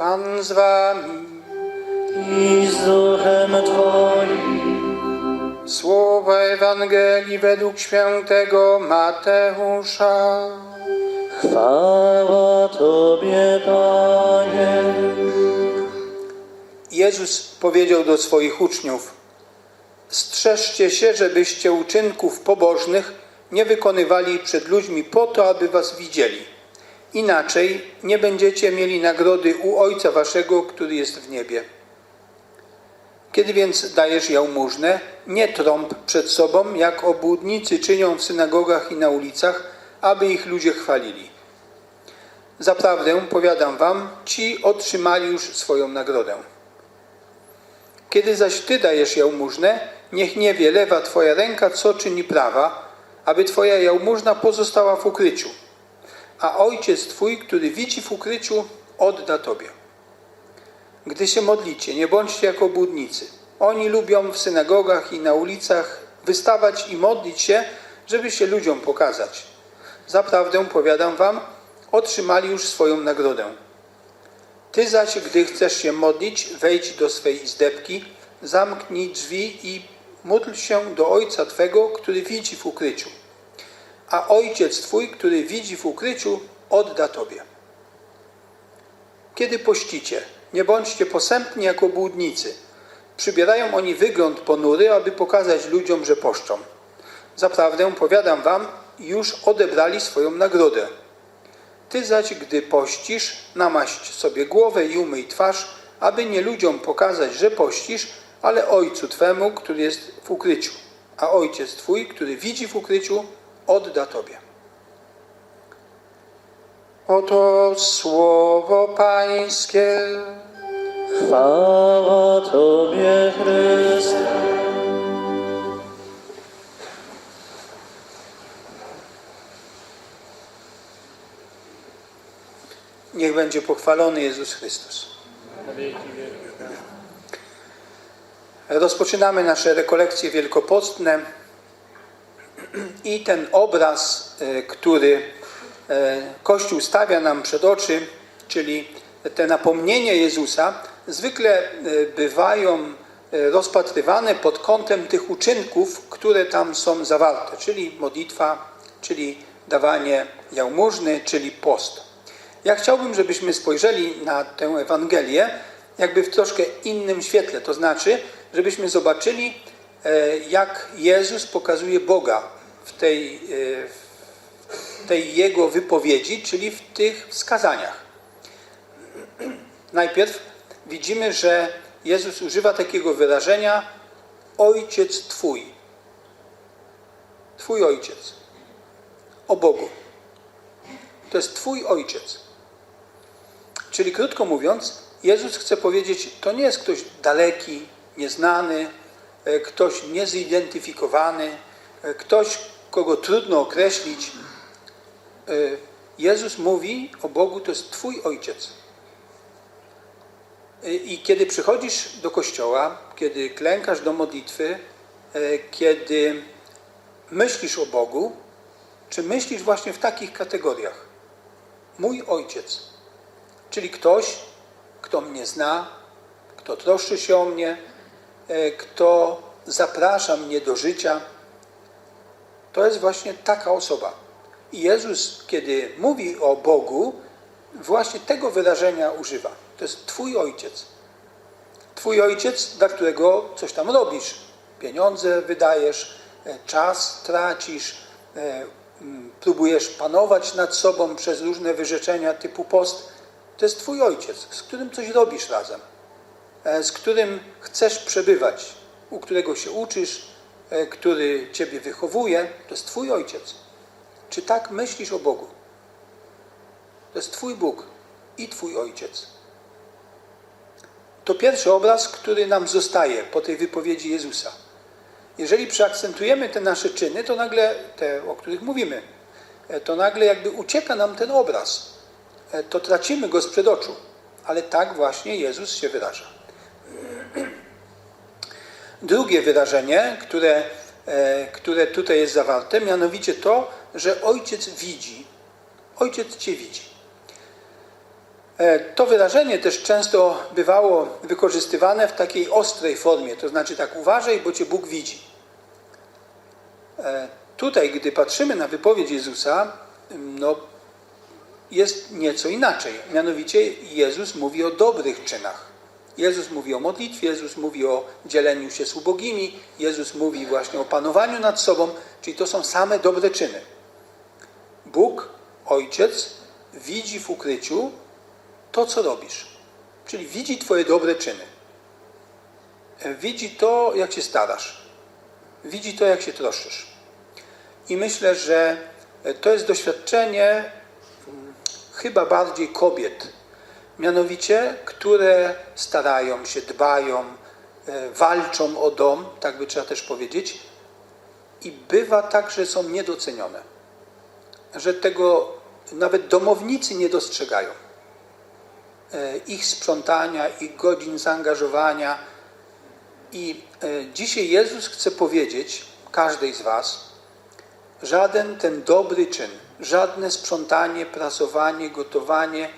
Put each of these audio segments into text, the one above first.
Pan z wami. i z duchem Twoim. Słowa Ewangelii według świętego Mateusza. Chwała Tobie, Panie. Jezus powiedział do swoich uczniów: Strzeżcie się, żebyście uczynków pobożnych nie wykonywali przed ludźmi po to, aby was widzieli. Inaczej nie będziecie mieli nagrody u Ojca Waszego, który jest w niebie. Kiedy więc dajesz jałmużnę, nie trąb przed sobą, jak obłudnicy czynią w synagogach i na ulicach, aby ich ludzie chwalili. Zaprawdę, powiadam wam, ci otrzymali już swoją nagrodę. Kiedy zaś ty dajesz jałmużnę, niech nie wie lewa twoja ręka, co czyni prawa, aby twoja jałmużna pozostała w ukryciu. A ojciec twój, który widzi w ukryciu, odda tobie. Gdy się modlicie, nie bądźcie jak obłudnicy. Oni lubią w synagogach i na ulicach wystawać i modlić się, żeby się ludziom pokazać. Zaprawdę, powiadam wam, otrzymali już swoją nagrodę. Ty zaś, gdy chcesz się modlić, wejdź do swej izdebki, zamknij drzwi i módl się do Ojca Twego, który widzi w ukryciu. A Ojciec Twój, który widzi w ukryciu, odda Tobie. Kiedy pościcie, nie bądźcie posępni jak obłudnicy. Przybierają oni wygląd ponury, aby pokazać ludziom, że poszczą. Zaprawdę, powiadam wam, już odebrali swoją nagrodę. Ty zaś, gdy pościsz, namaść sobie głowę i umyj twarz, aby nie ludziom pokazać, że pościsz, ale Ojcu Twemu, który jest w ukryciu. A Ojciec Twój, który widzi w ukryciu, odda Tobie. Oto słowo Pańskie. Chwała Tobie, Chryste. Niech będzie pochwalony Jezus Chrystus. Rozpoczynamy nasze rekolekcje wielkopostne i ten obraz, e, który e, Kościół stawia nam przed oczy, czyli te napomnienia Jezusa, zwykle e, bywają rozpatrywane pod kątem tych uczynków, które tam są zawarte, czyli modlitwa, czyli dawanie jałmużny, czyli post. Ja chciałbym, żebyśmy spojrzeli na tę Ewangelię jakby w troszkę innym świetle, to znaczy, żebyśmy zobaczyli, jak Jezus pokazuje Boga w tej, e, w tej Jego wypowiedzi, czyli w tych wskazaniach. Najpierw widzimy, że Jezus używa takiego wyrażenia Ojciec Twój. Twój Ojciec. O Bogu. To jest Twój Ojciec. Czyli krótko mówiąc, Jezus chce powiedzieć, to nie jest ktoś daleki, nieznany, e, ktoś niezidentyfikowany, ktoś, kogo trudno określić. E, Jezus mówi o Bogu, to jest Twój Ojciec. I kiedy przychodzisz do kościoła, kiedy klękasz do modlitwy, kiedy myślisz o Bogu, czy myślisz właśnie w takich kategoriach? Mój Ojciec, czyli ktoś, kto mnie zna, kto troszczy się o mnie, e, kto zaprasza mnie do życia. To jest właśnie taka osoba. I Jezus, kiedy mówi o Bogu, właśnie tego wyrażenia używa. To jest Twój ojciec. Twój ojciec, dla którego coś tam robisz. Pieniądze wydajesz, e, czas tracisz, e, próbujesz panować nad sobą przez różne wyrzeczenia typu post to jest Twój ojciec, z którym coś robisz razem, e, z którym chcesz przebywać, u którego się uczysz, który Ciebie wychowuje. To jest Twój ojciec. Czy tak myślisz o Bogu? To jest Twój Bóg i Twój ojciec. To pierwszy obraz, który nam zostaje po tej wypowiedzi Jezusa. Jeżeli przeakcentujemy te nasze czyny, to nagle, te, o których mówimy, e, to nagle jakby ucieka nam ten obraz E, to tracimy go sprzed oczu. Ale tak właśnie Jezus się wyraża. Drugie wyrażenie, które, e, które tutaj jest zawarte, mianowicie to, że Ojciec widzi. Ojciec Cię widzi. E, To wyrażenie też często bywało wykorzystywane w takiej ostrej formie, to znaczy tak uważaj, bo cię Bóg widzi. E, Tutaj, gdy patrzymy na wypowiedź Jezusa, no, jest nieco inaczej. Mianowicie Jezus mówi o dobrych czynach. Jezus mówi o modlitwie, Jezus mówi o dzieleniu się z ubogimi, Jezus mówi właśnie o panowaniu nad sobą, czyli to są same dobre czyny. Bóg, Ojciec, widzi w ukryciu to, co robisz. Czyli widzi Twoje dobre czyny. Widzi to, jak się starasz. Widzi to, jak się troszczysz. I myślę, że to jest doświadczenie mm, chyba bardziej kobiet, mianowicie, które starają się, dbają, e, walczą o dom, tak by trzeba też powiedzieć, i bywa tak, że są niedocenione, że tego nawet domownicy nie dostrzegają. E, Ich sprzątania, ich godzin zaangażowania. I e, dzisiaj Jezus chce powiedzieć każdej z Was, żaden ten dobry czyn, żadne sprzątanie, prasowanie, gotowanie,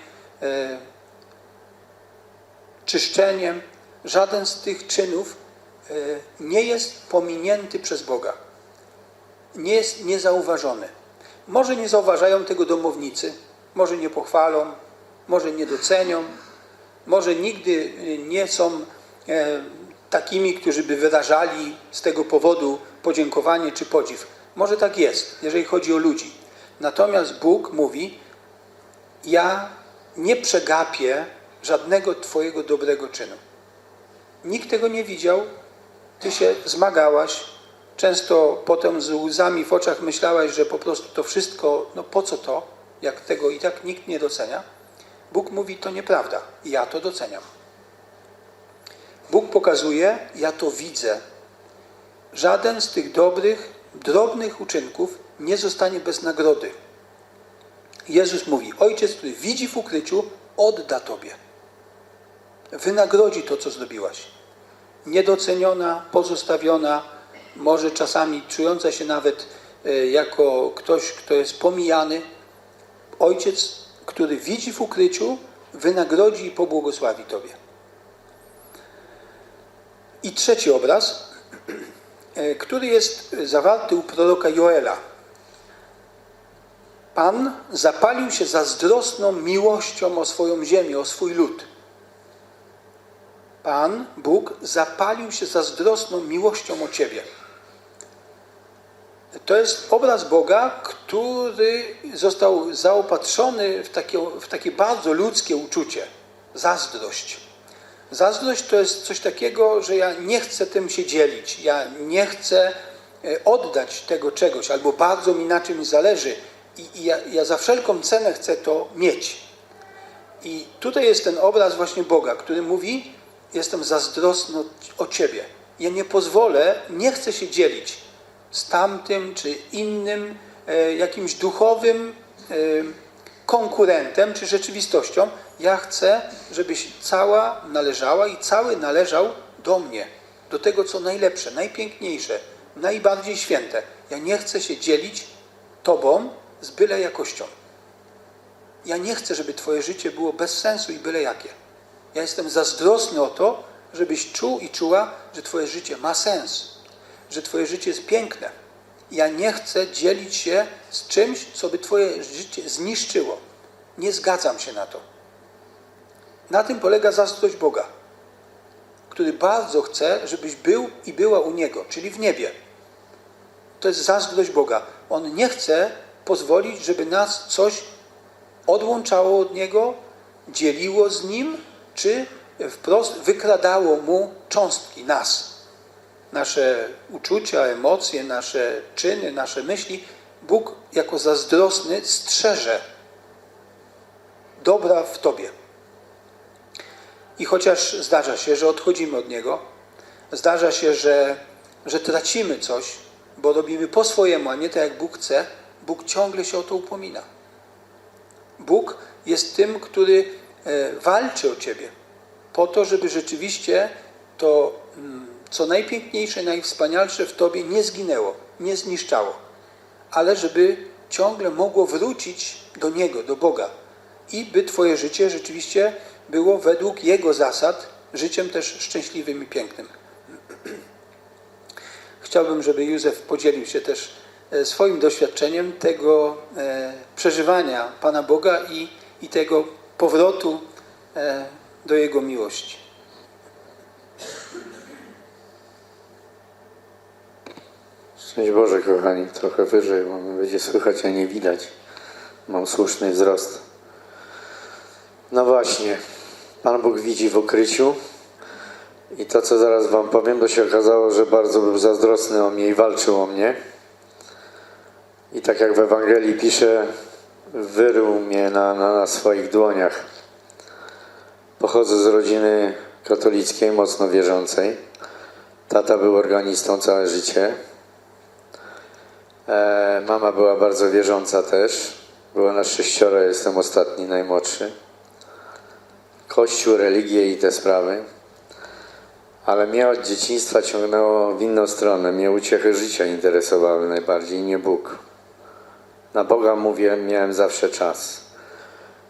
e, czyszczenie, żaden z tych czynów e, nie jest pominięty przez Boga. Nie jest niezauważony. Może nie zauważają tego domownicy, może nie pochwalą, może nie docenią, może nigdy e, nie są e, takimi, którzy by wyrażali z tego powodu podziękowanie czy podziw. Może tak jest, jeżeli chodzi o ludzi. Natomiast Bóg mówi: Ja nie przegapię żadnego Twojego dobrego czynu. Nikt tego nie widział, Ty się zmagałaś, często potem z łzami w oczach myślałaś, że po prostu to wszystko, no po co to, jak tego i tak nikt nie docenia. Bóg mówi: To nieprawda, ja to doceniam. Bóg pokazuje: Ja to widzę. Żaden z tych dobrych, drobnych uczynków nie zostanie bez nagrody. Jezus mówi: Ojciec, który widzi w ukryciu, odda Tobie. Wynagrodzi to, co zrobiłaś. Niedoceniona, pozostawiona, może czasami czująca się nawet e, jako ktoś, kto jest pomijany. Ojciec, który widzi w ukryciu, wynagrodzi i pobłogosławi Tobie. I trzeci obraz, e, który jest zawarty u proroka Joela. Pan zapalił się zazdrosną miłością o swoją ziemię, o swój lud. Pan, Bóg, zapalił się zazdrosną miłością o Ciebie. To jest obraz Boga, który został zaopatrzony w takie, w takie bardzo ludzkie uczucie zazdrość. Zazdrość to jest coś takiego, że ja nie chcę tym się dzielić, ja nie chcę e, oddać tego czegoś, albo bardzo mi na czymś zależy i, i ja, ja za wszelką cenę chcę to mieć. I tutaj jest ten obraz właśnie Boga, który mówi: Jestem zazdrosny o Ciebie. Ja nie pozwolę, nie chcę się dzielić z tamtym czy innym e, jakimś duchowym e, konkurentem czy rzeczywistością. Ja chcę, żebyś cała należała i cały należał do mnie, do tego, co najlepsze, najpiękniejsze, najbardziej święte. Ja nie chcę się dzielić Tobą z byle jakością. Ja nie chcę, żeby Twoje życie było bez sensu i byle jakie. Ja jestem zazdrosny o to, żebyś czuł i czuła, że Twoje życie ma sens, że Twoje życie jest piękne. Ja nie chcę dzielić się z czymś, co by Twoje życie zniszczyło. Nie zgadzam się na to. Na tym polega zazdrość Boga, który bardzo chce, żebyś był i była u Niego, czyli w niebie. To jest zazdrość Boga. On nie chce pozwolić, żeby nas coś odłączało od Niego, dzieliło z Nim, czy wprost wykradało Mu cząstki nas. Nasze uczucia, emocje, nasze czyny, nasze myśli. Bóg jako zazdrosny strzeże dobra w Tobie. I chociaż zdarza się, że odchodzimy od Niego, zdarza się, że, że tracimy coś, bo robimy po swojemu, a nie tak jak Bóg chce, Bóg ciągle się o to upomina. Bóg jest tym, który walczy o Ciebie, po to, żeby rzeczywiście to, mm, co najpiękniejsze, najwspanialsze w Tobie nie zginęło, nie zniszczało, ale żeby ciągle mogło wrócić do Niego, do Boga. i by Twoje życie rzeczywiście było według Jego zasad życiem też szczęśliwym i pięknym. Chciałbym, żeby Józef podzielił się też e, swoim doświadczeniem tego e, przeżywania Pana Boga i, i tego powrotu e, do Jego miłości. Szczęść Boże, kochani, trochę wyżej, bo będzie słychać, a nie widać. Mam słuszny wzrost. No właśnie, Pan Bóg widzi w ukryciu i to, co zaraz Wam powiem, to się okazało, że bardzo był zazdrosny o mnie i walczył o mnie. I tak jak w Ewangelii pisze, wyrył mnie na, na, na swoich dłoniach. Pochodzę z rodziny katolickiej, mocno wierzącej. Tata był organistą całe życie. E, Mama była bardzo wierząca też. Była nas sześcioro, jestem ostatni, najmłodszy. Kościół, religię i te sprawy. Ale mnie od dzieciństwa ciągnęło w inną stronę. Mnie uciechy życia interesowały najbardziej, nie Bóg. Na Boga mówię, miałem zawsze czas.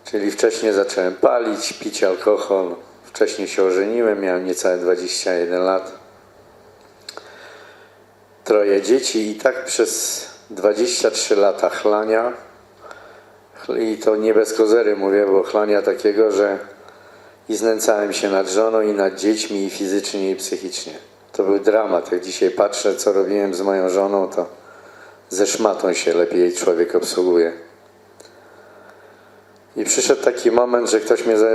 Czyli wcześniej zacząłem palić, pić alkohol. Wcześniej się ożeniłem, miałem niecałe 21 lat troje dzieci i tak przez 23 lata chlania i to nie bez kozery mówię, bo chlania takiego, że i znęcałem się nad żoną i nad dziećmi i fizycznie i psychicznie. To był dramat. Jak dzisiaj patrzę, co robiłem z moją żoną, to ze szmatą się lepiej człowiek obsługuje. I przyszedł taki moment, że ktoś mnie za-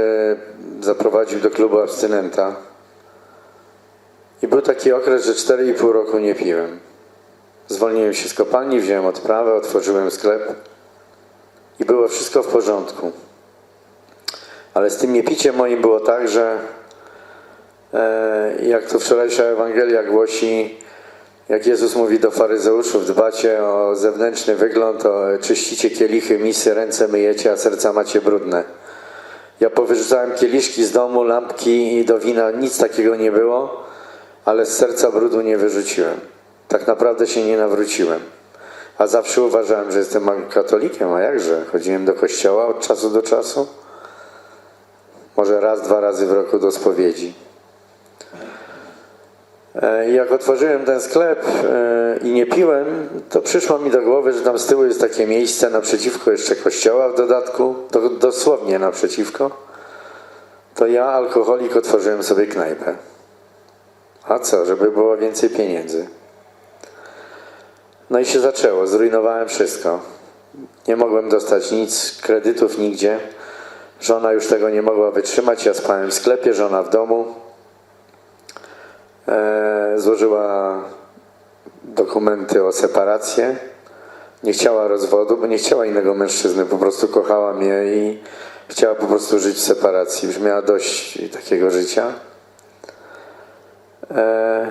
zaprowadził do klubu abstynenta. I był taki okres, że 4,5 roku nie piłem. Zwolniłem się z kopalni, wziąłem odprawę, otworzyłem sklep i było wszystko w porządku. Ale z tym niepiciem moim było tak, że e, jak to wczorajsza Ewangelia głosi, jak Jezus mówi do faryzeuszów, dbacie o zewnętrzny wygląd, o, czyścicie kielichy, misy, ręce myjecie, a serca macie brudne. Ja powyrzucałem kieliszki z domu, lampki i do wina, nic takiego nie było, ale z serca brudu nie wyrzuciłem. Tak naprawdę się nie nawróciłem. A zawsze uważałem, że jestem katolikiem, a jakże? Chodziłem do kościoła od czasu do czasu. Może raz, dwa razy w roku do spowiedzi. E, jak otworzyłem ten sklep e, i nie piłem, to przyszło mi do głowy, że tam z tyłu jest takie miejsce naprzeciwko jeszcze kościoła w dodatku, to dosłownie naprzeciwko. To ja, alkoholik, otworzyłem sobie knajpę. A co, żeby było więcej pieniędzy. No i się zaczęło, zrujnowałem wszystko. Nie mogłem dostać nic, kredytów nigdzie. Żona już tego nie mogła wytrzymać. Ja spałem w sklepie, żona w domu. Złożyła dokumenty o separację. Nie chciała rozwodu, bo nie chciała innego mężczyzny. Po prostu kochała mnie i chciała po prostu żyć w separacji. Już miała dość takiego życia. E,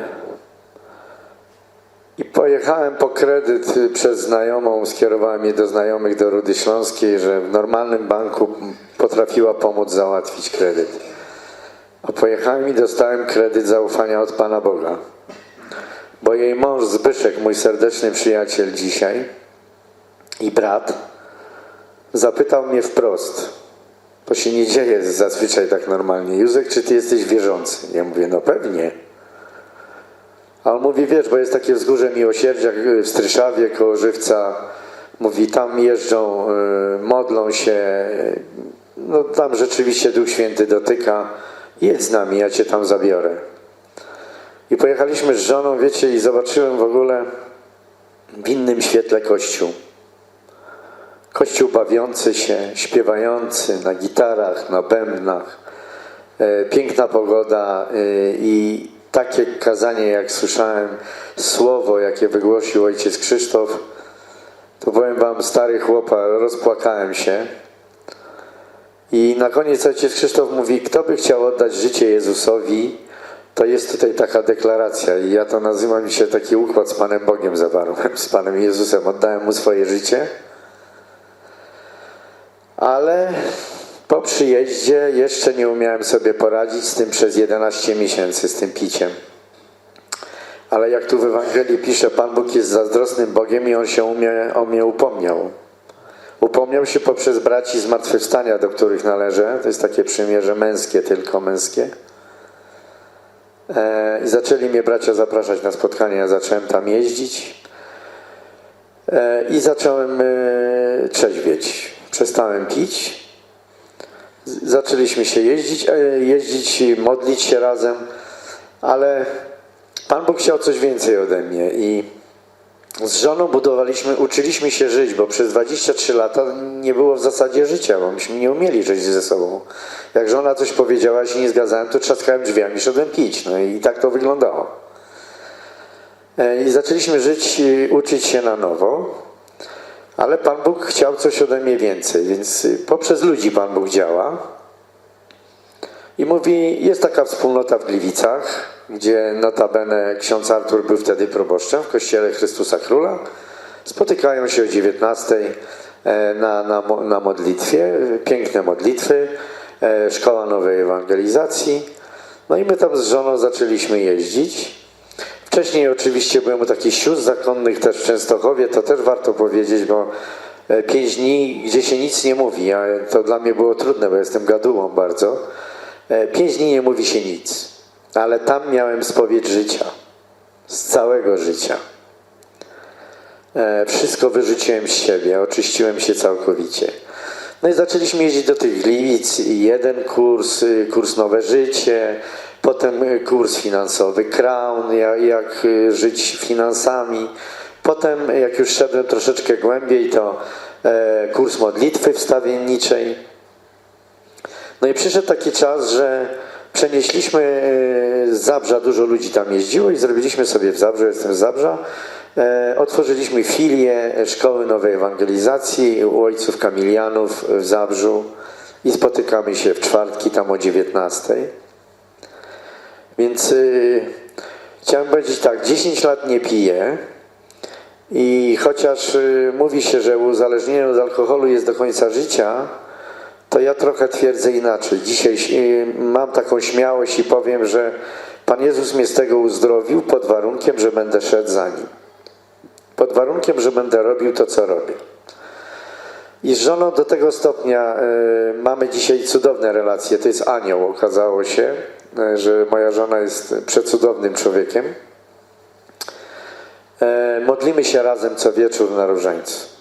I pojechałem po kredyt przez znajomą, skierowałem je do znajomych do Rudy Śląskiej, że w normalnym banku potrafiła pomóc załatwić kredyt. A pojechałem i dostałem kredyt zaufania od Pana Boga. Bo jej mąż Zbyszek, mój serdeczny przyjaciel dzisiaj i brat, zapytał mnie wprost. To się nie dzieje zazwyczaj tak normalnie. Józek, czy ty jesteś wierzący? Ja mówię, no pewnie. A on mówi, wiesz, bo jest takie wzgórze miłosierdzia w Stryszawie koło Żywca. Mówi, tam jeżdżą, y, modlą się. No tam rzeczywiście Duch Święty dotyka. Jedź z nami, ja cię tam zabiorę. I pojechaliśmy z żoną, wiecie, i zobaczyłem w ogóle w innym świetle Kościół. Kościół bawiący się, śpiewający na gitarach, na bębnach. E, Piękna pogoda e, i takie kazanie, jak słyszałem, słowo, jakie wygłosił ojciec Krzysztof, to powiem wam, stary chłopa, rozpłakałem się. I na koniec ojciec Krzysztof mówi, kto by chciał oddać życie Jezusowi, to jest tutaj taka deklaracja i ja to nazywam się taki układ z Panem Bogiem zawarłem, z Panem Jezusem, oddałem Mu swoje życie. Ale po przyjeździe jeszcze nie umiałem sobie poradzić z tym przez 11 miesięcy, z tym piciem. Ale jak tu w Ewangelii pisze, Pan Bóg jest zazdrosnym Bogiem i On się umie, o mnie upomniał. upomniał się poprzez braci zmartwychwstania, do których należę. To jest takie przymierze męskie, tylko męskie. E, zaczęli mnie bracia zapraszać na spotkania, ja zacząłem tam jeździć. E, I zacząłem e, trzeźwieć. Przestałem pić. Zaczęliśmy się jeździć, jeździć, modlić się razem, ale Pan Bóg chciał coś więcej ode mnie i z żoną budowaliśmy, uczyliśmy się żyć, bo przez 23 lata nie było w zasadzie życia, bo myśmy nie umieli żyć ze sobą. Jak żona coś powiedziała, się nie zgadzałem, to trzaskałem drzwiami szedłem pić. No i tak to wyglądało. E, I zaczęliśmy żyć, i uczyć się na nowo, ale Pan Bóg chciał coś ode mnie więcej, więc y, poprzez ludzi Pan Bóg działa. I mówi, jest taka wspólnota w Gliwicach, gdzie notabene ksiądz Artur był wtedy proboszczem w kościele Chrystusa Króla. Spotykają się o 19 e, na, na, na modlitwie, piękne modlitwy, e, szkoła nowej ewangelizacji. No i my tam z żoną zaczęliśmy jeździć. Wcześniej oczywiście byłem u takich sióstr zakonnych też w Częstochowie, to też warto powiedzieć, bo e, pięć dni, gdzie się nic nie mówi, a to dla mnie było trudne, bo jestem gadułą bardzo. Pięć dni nie mówi się nic, ale tam miałem spowiedź życia, z całego życia. E, Wszystko wyrzuciłem z siebie, oczyściłem się całkowicie. No i zaczęliśmy jeździć do tych Gliwic. i Jeden kurs, y, kurs Nowe Życie, potem y, kurs finansowy Crown, jak, y, żyć finansami. Potem, jak już szedłem troszeczkę głębiej, to e, kurs modlitwy wstawienniczej. No i przyszedł taki czas, że przenieśliśmy e, z Zabrza, dużo ludzi tam jeździło i zrobiliśmy sobie w Zabrzu, jestem z Zabrza, e, otworzyliśmy filię Szkoły Nowej Ewangelizacji u ojców Kamilianów w Zabrzu i spotykamy się w czwartki tam o 19. Więc y, chciałem powiedzieć tak, 10 lat nie piję i chociaż y, mówi się, że uzależnienie od alkoholu jest do końca życia, to ja trochę twierdzę inaczej. Dzisiaj y, mam taką śmiałość i powiem, że Pan Jezus mnie z tego uzdrowił pod warunkiem, że będę szedł za Nim. Pod warunkiem, że będę robił to, co robię. I z żoną do tego stopnia y, mamy dzisiaj cudowne relacje. To jest anioł, okazało się, y, że moja żona jest przecudownym człowiekiem. Modlimy się razem co wieczór na różańcu.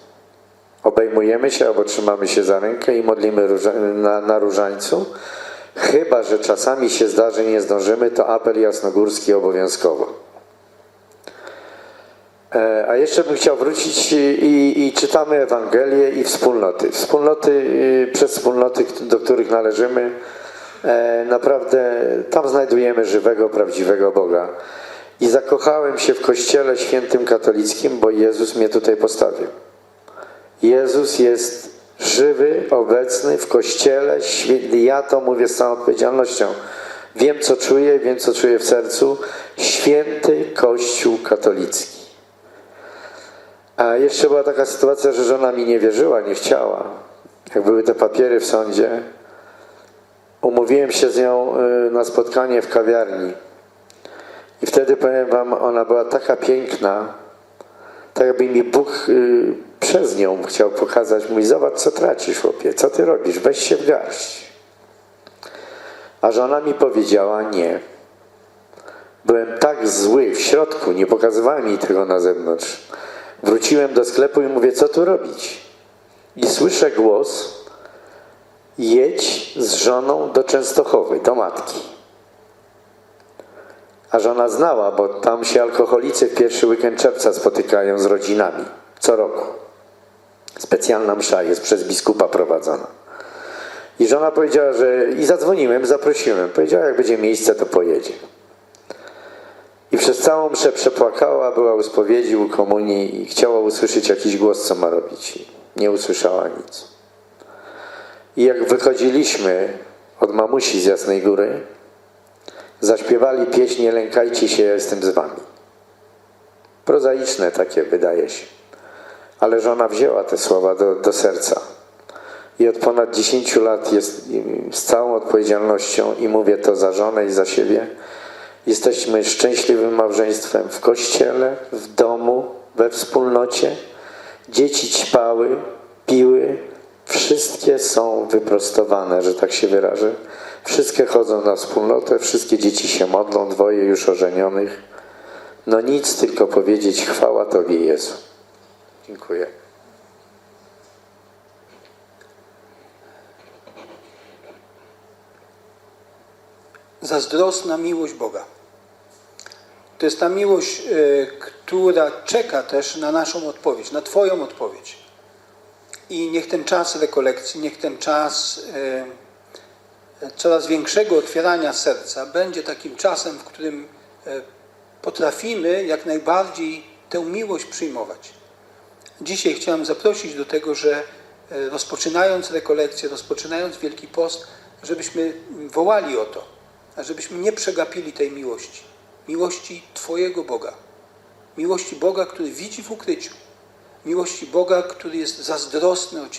Obejmujemy się albo trzymamy się za rękę i modlimy na, na różańcu. Chyba, że czasami się zdarzy, nie zdążymy, to apel jasnogórski obowiązkowo. E, A jeszcze bym chciał wrócić i, i, i czytamy Ewangelię i wspólnoty. Wspólnoty, y, przez wspólnoty, do których należymy, e, naprawdę tam znajdujemy żywego, prawdziwego Boga. I zakochałem się w Kościele Świętym Katolickim, bo Jezus mnie tutaj postawił. Jezus jest żywy, obecny w Kościele. Świę- Ja to mówię z całą odpowiedzialnością. Wiem, co czuję, wiem, co czuję w sercu. Święty Kościół katolicki. A jeszcze była taka sytuacja, że żona mi nie wierzyła, nie chciała. Jak były te papiery w sądzie, umówiłem się z nią y, na spotkanie w kawiarni. I wtedy powiem wam, ona była taka piękna, tak jakby mi Bóg y, przez nią chciał pokazać, mówi, zobacz co tracisz chłopie, co ty robisz, weź się w garść. A żona mi powiedziała nie. Byłem tak zły w środku, nie pokazywałem jej tego na zewnątrz. Wróciłem do sklepu i mówię, co tu robić? I słyszę głos, jedź z żoną do Częstochowy, do matki. A żona znała, bo tam się alkoholicy w pierwszy weekend czerwca spotykają z rodzinami. Co roku. Specjalna msza jest przez biskupa prowadzona. I żona powiedziała, że... I zadzwoniłem, zaprosiłem. Powiedziała, jak będzie miejsce, to pojedzie. I przez całą mszę przepłakała, była u spowiedzi, u komunii i chciała usłyszeć jakiś głos, co ma robić. Nie usłyszała nic. I jak wychodziliśmy od mamusi z Jasnej Góry, zaśpiewali pieśń Nie lękajcie się, ja jestem z wami. Prozaiczne takie wydaje się. Ale żona wzięła te słowa do, do serca. I od ponad 10 lat jest z całą odpowiedzialnością i mówię to za żonę i za siebie. Jesteśmy szczęśliwym małżeństwem w kościele, w domu, we wspólnocie. Dzieci ćpały, piły, wszystkie są wyprostowane, że tak się wyrażę. Wszystkie chodzą na wspólnotę, wszystkie dzieci się modlą, dwoje już ożenionych. No nic, tylko powiedzieć chwała Tobie Jezu. Dziękuję. zazdrosna miłość Boga. To jest ta miłość, e, która czeka też na naszą odpowiedź, na Twoją odpowiedź. I niech ten czas rekolekcji, niech ten czas e, coraz większego otwierania serca będzie takim czasem, w którym e, potrafimy jak najbardziej tę miłość przyjmować. Dzisiaj chciałem zaprosić do tego, że e, rozpoczynając rekolekcję, rozpoczynając Wielki Post, żebyśmy wołali o to, a żebyśmy nie przegapili tej miłości. Miłości Twojego Boga. Miłości Boga, który widzi w ukryciu. Miłości Boga, który jest zazdrosny o Ciebie.